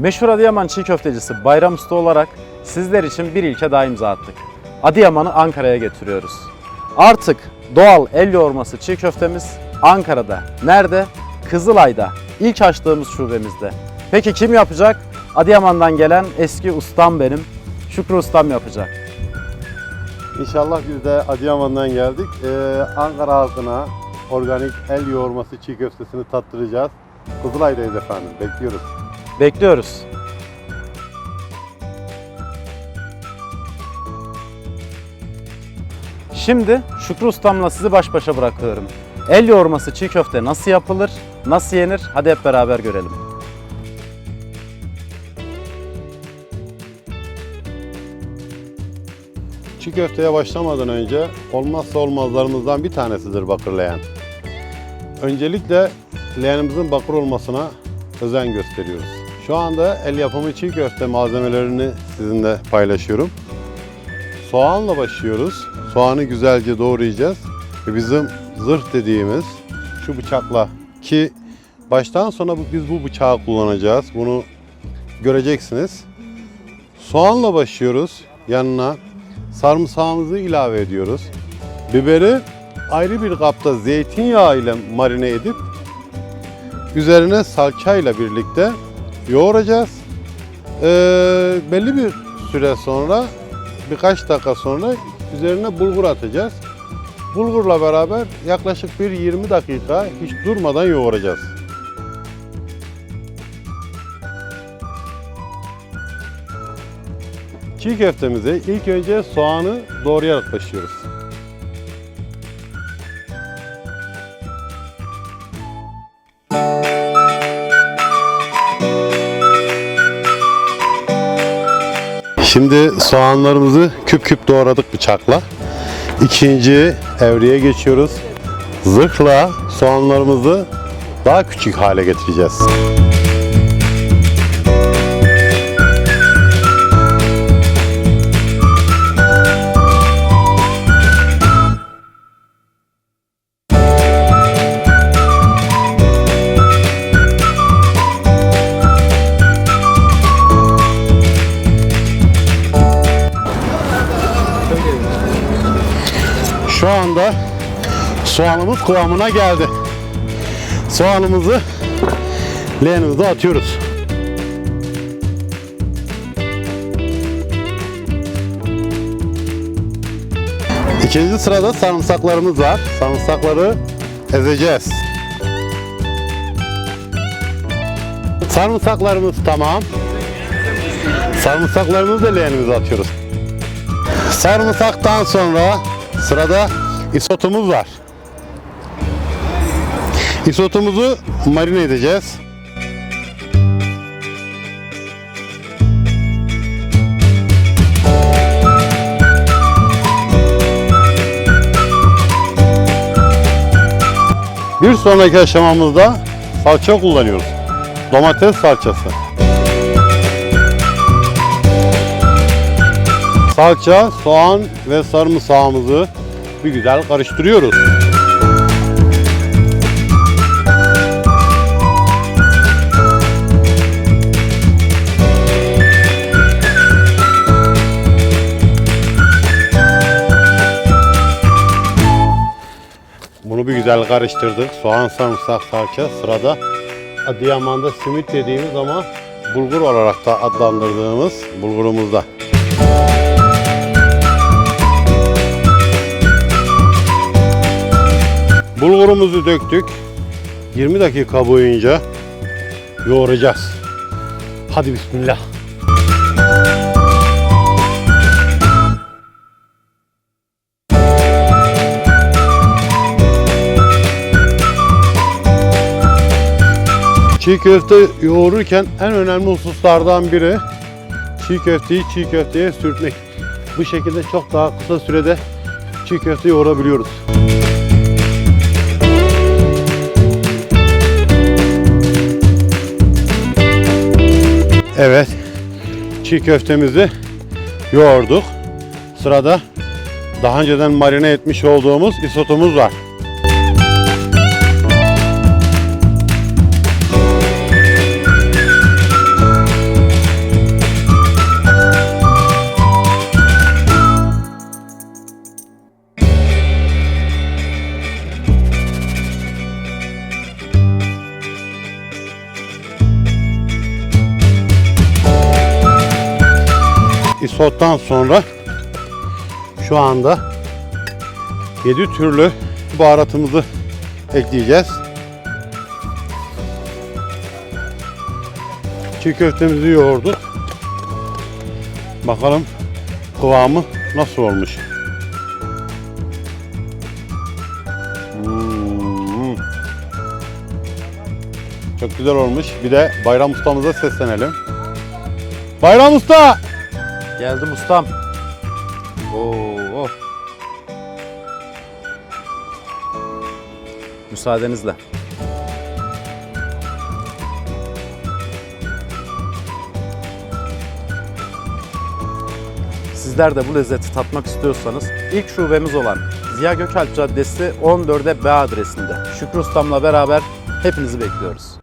Meşhur Adıyaman çiğ köftecisi Bayram Usta olarak sizler için bir ilke daha imza attık. Adıyaman'ı Ankara'ya getiriyoruz. Artık doğal el yoğurması çiğ köftemiz Ankara'da. Nerede? Kızılay'da. İlk açtığımız şubemizde. Peki kim yapacak? Adıyaman'dan gelen eski ustam benim. Şükrü ustam yapacak. İnşallah biz de Adıyaman'dan geldik. Ee, Ankara halkına organik el yoğurması çiğ köftesini tattıracağız. Kızılay'dayız efendim. Bekliyoruz. Bekliyoruz. Şimdi Şükrü Ustam'la sizi baş başa bırakıyorum. El yoğurması çiğ köfte nasıl yapılır, nasıl yenir? Hadi hep beraber görelim. Çiğ köfteye başlamadan önce olmazsa olmazlarımızdan bir tanesidir bakır leğen. Öncelikle leğenimizin bakır olmasına özen gösteriyoruz. Şu anda el yapımı çiğ köfte malzemelerini sizinle paylaşıyorum. Soğanla başlıyoruz. Soğanı güzelce doğrayacağız. Ve bizim zırh dediğimiz şu bıçakla ki baştan sona biz bu bıçağı kullanacağız. Bunu göreceksiniz. Soğanla başlıyoruz. Yanına sarımsağımızı ilave ediyoruz. Biberi ayrı bir kapta zeytinyağı ile marine edip üzerine salçayla birlikte yoğuracağız. Ee, belli bir süre sonra birkaç dakika sonra üzerine bulgur atacağız. Bulgurla beraber yaklaşık bir 20 dakika hiç durmadan yoğuracağız. Çiğ köftemize ilk önce soğanı doğrayarak başlıyoruz. Şimdi soğanlarımızı küp küp doğradık bıçakla. İkinci evreye geçiyoruz. Zırhla soğanlarımızı daha küçük hale getireceğiz. Şu anda soğanımız kıvamına geldi. Soğanımızı leğenimize atıyoruz. İkinci sırada sarımsaklarımız var. Sarımsakları ezeceğiz. Sarımsaklarımız tamam. Sarımsaklarımızı da leğenimize atıyoruz. Sarımsaktan sonra sırada isotumuz var. Isotumuzu marine edeceğiz. Bir sonraki aşamamızda salça kullanıyoruz. Domates salçası. Salça, soğan ve sarımsağımızı bir güzel karıştırıyoruz. Bunu bir güzel karıştırdık. Soğan, sarımsak, salça sırada Adıyaman'da simit dediğimiz ama bulgur olarak da adlandırdığımız bulgurumuzda. Bulgurumuzu döktük. 20 dakika boyunca yoğuracağız. Hadi bismillah. Çiğ köfte yoğururken en önemli hususlardan biri çiğ köfteyi çiğ köfteye sürtmek. Bu şekilde çok daha kısa sürede çiğ köfte yoğurabiliyoruz. Evet. Çiğ köftemizi yoğurduk. Sırada daha önceden marine etmiş olduğumuz isotumuz var. İsottan sonra şu anda 7 türlü baharatımızı ekleyeceğiz. Çiğ köftemizi yoğurduk. Bakalım kıvamı nasıl olmuş. Hmm. Çok güzel olmuş. Bir de Bayram Usta'mıza seslenelim. Bayram Usta! Geldim ustam. Oo. Müsaadenizle. Sizler de bu lezzeti tatmak istiyorsanız ilk şubemiz olan Ziya Gökalp Caddesi 14'e B adresinde Şükrü Ustam'la beraber hepinizi bekliyoruz.